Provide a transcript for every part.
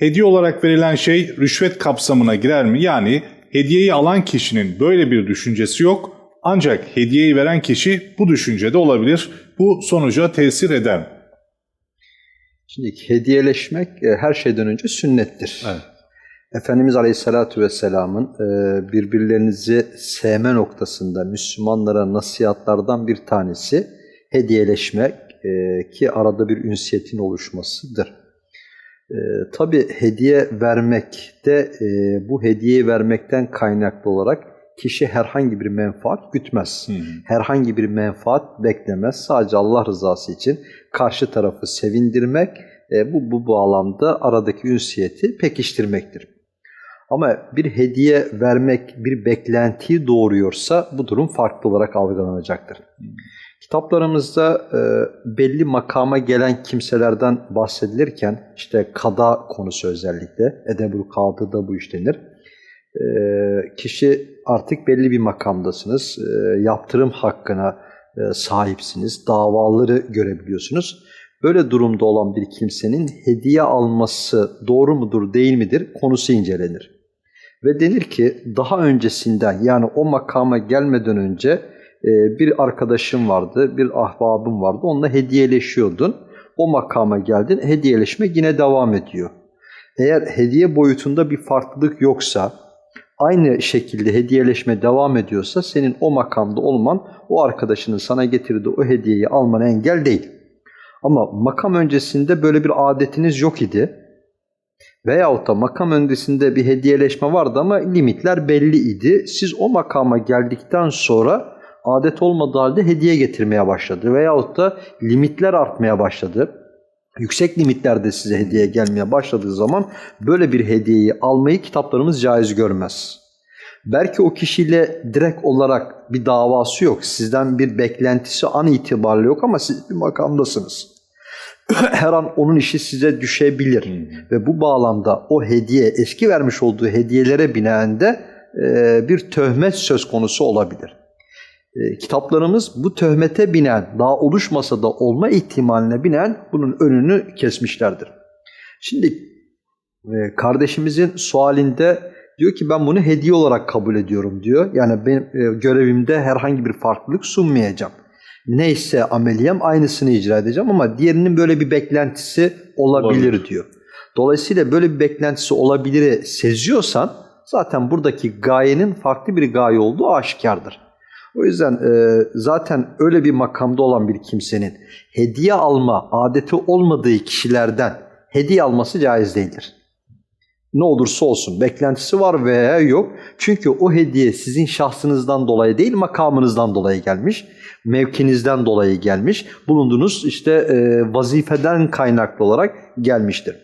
Hediye olarak verilen şey rüşvet kapsamına girer mi? Yani hediyeyi alan kişinin böyle bir düşüncesi yok ancak hediyeyi veren kişi bu düşüncede olabilir. Bu sonuca tesir eder? Şimdi hediyeleşmek e, her şeyden önce sünnettir. Evet. Efendimiz Aleyhisselatü Vesselam'ın e, birbirlerinizi sevme noktasında Müslümanlara nasihatlardan bir tanesi hediyeleşmek e, ki arada bir ünsiyetin oluşmasıdır. E, Tabi hediye vermekte e, bu hediye vermekten kaynaklı olarak kişi herhangi bir menfaat gütmez. Hı. Herhangi bir menfaat beklemez. Sadece Allah rızası için karşı tarafı sevindirmek, e, bu, bu bağlamda aradaki ünsiyeti pekiştirmektir. Ama bir hediye vermek bir beklentiyi doğuruyorsa bu durum farklı olarak algılanacaktır. Kitaplarımızda e, belli makama gelen kimselerden bahsedilirken işte kada konusu özellikle Edebül Kadı'da bu işlenir. E, kişi artık belli bir makamdasınız, e, yaptırım hakkına e, sahipsiniz, davaları görebiliyorsunuz. Böyle durumda olan bir kimsenin hediye alması doğru mudur değil midir konusu incelenir. Ve denir ki daha öncesinden yani o makama gelmeden önce bir arkadaşın vardı, bir ahbabın vardı. Onunla hediyeleşiyordun. O makama geldin, hediyeleşme yine devam ediyor. Eğer hediye boyutunda bir farklılık yoksa, aynı şekilde hediyeleşme devam ediyorsa senin o makamda olman o arkadaşının sana getirdiği o hediyeyi almana engel değil. Ama makam öncesinde böyle bir adetiniz yok idi. Veyahut da makam öncesinde bir hediyeleşme vardı ama limitler belli idi. Siz o makama geldikten sonra adet olmadığı halde hediye getirmeye başladı. Veyahut da limitler artmaya başladı. Yüksek limitlerde size hediye gelmeye başladığı zaman böyle bir hediyeyi almayı kitaplarımız caiz görmez. Belki o kişiyle direkt olarak bir davası yok. Sizden bir beklentisi an itibariyle yok ama siz bir makamdasınız. Her an onun işi size düşebilir. Ve bu bağlamda o hediye, eski vermiş olduğu hediyelere binaen de bir töhmet söz konusu olabilir. E, kitaplarımız bu töhmete binen, daha oluşmasa da olma ihtimaline binen bunun önünü kesmişlerdir. Şimdi e, kardeşimizin sualinde diyor ki ben bunu hediye olarak kabul ediyorum diyor. Yani benim e, görevimde herhangi bir farklılık sunmayacağım. Neyse ameliyem aynısını icra edeceğim ama diğerinin böyle bir beklentisi olabilir, Olabilir. diyor. Dolayısıyla böyle bir beklentisi olabilir seziyorsan zaten buradaki gayenin farklı bir gaye olduğu aşikardır. O yüzden e, zaten öyle bir makamda olan bir kimsenin hediye alma adeti olmadığı kişilerden hediye alması caiz değildir. Ne olursa olsun beklentisi var veya yok. Çünkü o hediye sizin şahsınızdan dolayı değil makamınızdan dolayı gelmiş. Mevkinizden dolayı gelmiş. Bulunduğunuz işte e, vazifeden kaynaklı olarak gelmiştir.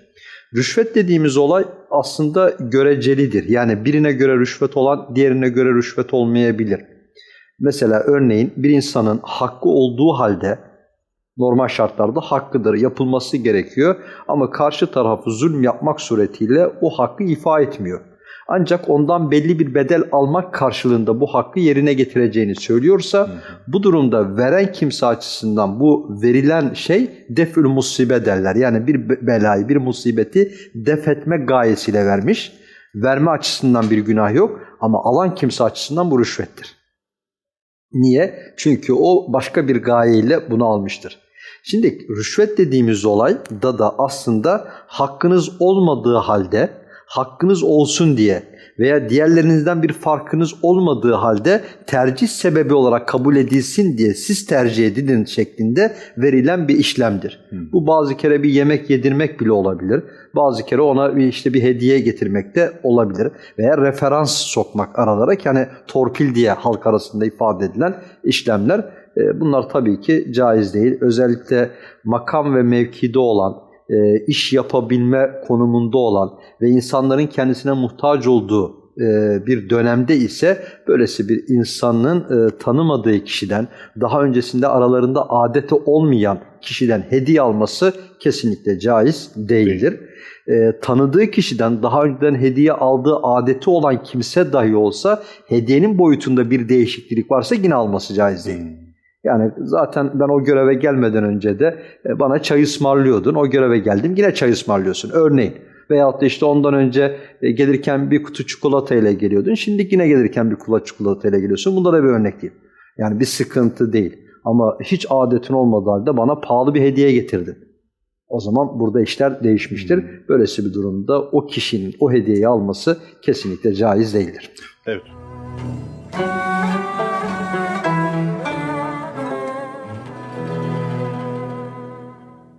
Rüşvet dediğimiz olay aslında görecelidir. Yani birine göre rüşvet olan diğerine göre rüşvet olmayabilir. Mesela örneğin bir insanın hakkı olduğu halde normal şartlarda hakkıdır, yapılması gerekiyor ama karşı tarafı zulm yapmak suretiyle o hakkı ifa etmiyor. Ancak ondan belli bir bedel almak karşılığında bu hakkı yerine getireceğini söylüyorsa bu durumda veren kimse açısından bu verilen şey defül musibe derler. Yani bir be- belayı, bir musibeti def etme gayesiyle vermiş. Verme açısından bir günah yok ama alan kimse açısından bu rüşvettir. Niye? Çünkü o başka bir gayeyle bunu almıştır. Şimdi rüşvet dediğimiz olay da da aslında hakkınız olmadığı halde hakkınız olsun diye veya diğerlerinizden bir farkınız olmadığı halde tercih sebebi olarak kabul edilsin diye siz tercih edin şeklinde verilen bir işlemdir. Bu bazı kere bir yemek yedirmek bile olabilir. Bazı kere ona bir işte bir hediye getirmek de olabilir. Veya referans sokmak aralara ki hani torpil diye halk arasında ifade edilen işlemler e, bunlar tabii ki caiz değil. Özellikle makam ve mevkide olan, e, iş yapabilme konumunda olan ve insanların kendisine muhtaç olduğu e, bir dönemde ise böylesi bir insanın e, tanımadığı kişiden, daha öncesinde aralarında adeti olmayan kişiden hediye alması kesinlikle caiz değildir. E, tanıdığı kişiden daha önceden hediye aldığı adeti olan kimse dahi olsa hediyenin boyutunda bir değişiklik varsa yine alması caiz değil. Yani zaten ben o göreve gelmeden önce de e, bana çay ısmarlıyordun. O göreve geldim yine çay ısmarlıyorsun. Örneğin Veyahut da işte ondan önce e, gelirken bir kutu çikolata ile geliyordun. Şimdi yine gelirken bir kula çikolata ile geliyorsun. Bunda da bir örnek değil. Yani bir sıkıntı değil. Ama hiç adetin olmadığı halde bana pahalı bir hediye getirdin. O zaman burada işler değişmiştir. Böylesi bir durumda o kişinin o hediyeyi alması kesinlikle caiz değildir. Evet.